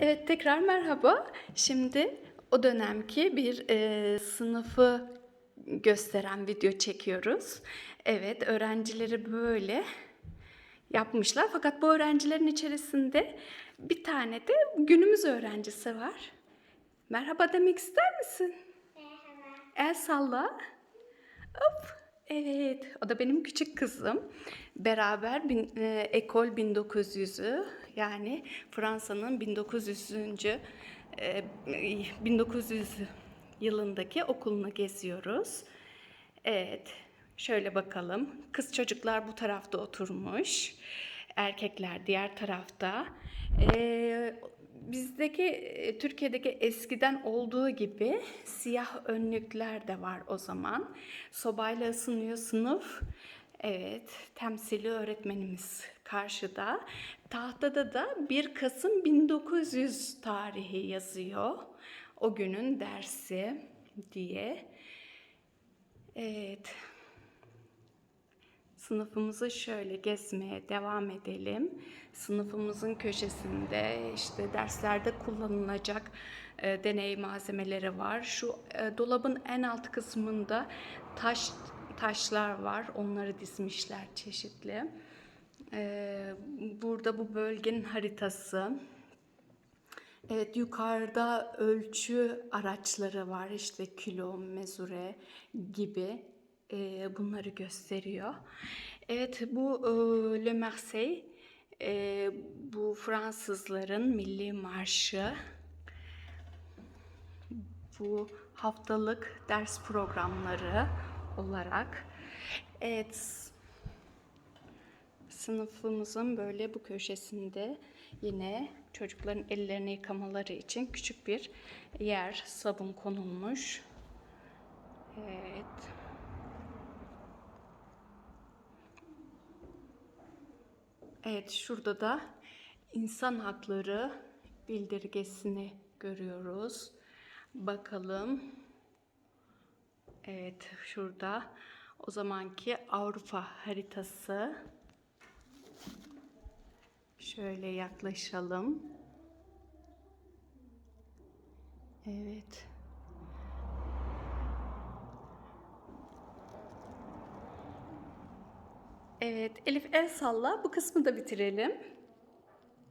Evet, tekrar merhaba. Şimdi o dönemki bir e, sınıfı gösteren video çekiyoruz. Evet, öğrencileri böyle yapmışlar. Fakat bu öğrencilerin içerisinde bir tane de günümüz öğrencisi var. Merhaba demek ister misin? Merhaba. El salla. Hop. Evet, o da benim küçük kızım. Beraber bin, e, Ekol 1900'ü yani Fransa'nın 1900. e, 1900 yılındaki okulunu geziyoruz. Evet, şöyle bakalım. Kız çocuklar bu tarafta oturmuş. Erkekler diğer tarafta. Ee, bizdeki, e, Türkiye'deki eskiden olduğu gibi siyah önlükler de var o zaman. Sobayla ısınıyor sınıf. Evet, temsili öğretmenimiz karşıda. Tahtada da 1 Kasım 1900 tarihi yazıyor. O günün dersi diye. Evet. Sınıfımızı şöyle gezmeye devam edelim. Sınıfımızın köşesinde işte derslerde kullanılacak e, deney malzemeleri var. Şu e, dolabın en alt kısmında taş taşlar var. Onları dizmişler çeşitli. E, burada bu bölgenin haritası. Evet yukarıda ölçü araçları var işte kilo, mezure gibi e, bunları gösteriyor. Evet bu e, Le Marseille e, bu Fransızların milli marşı. Bu haftalık ders programları olarak. Evet Sınıfımızın böyle bu köşesinde yine çocukların ellerini yıkamaları için küçük bir yer, sabun konulmuş. Evet. Evet, şurada da insan hakları bildirgesini görüyoruz. Bakalım. Evet, şurada o zamanki Avrupa haritası. Şöyle yaklaşalım. Evet. Evet, Elif el salla. Bu kısmı da bitirelim.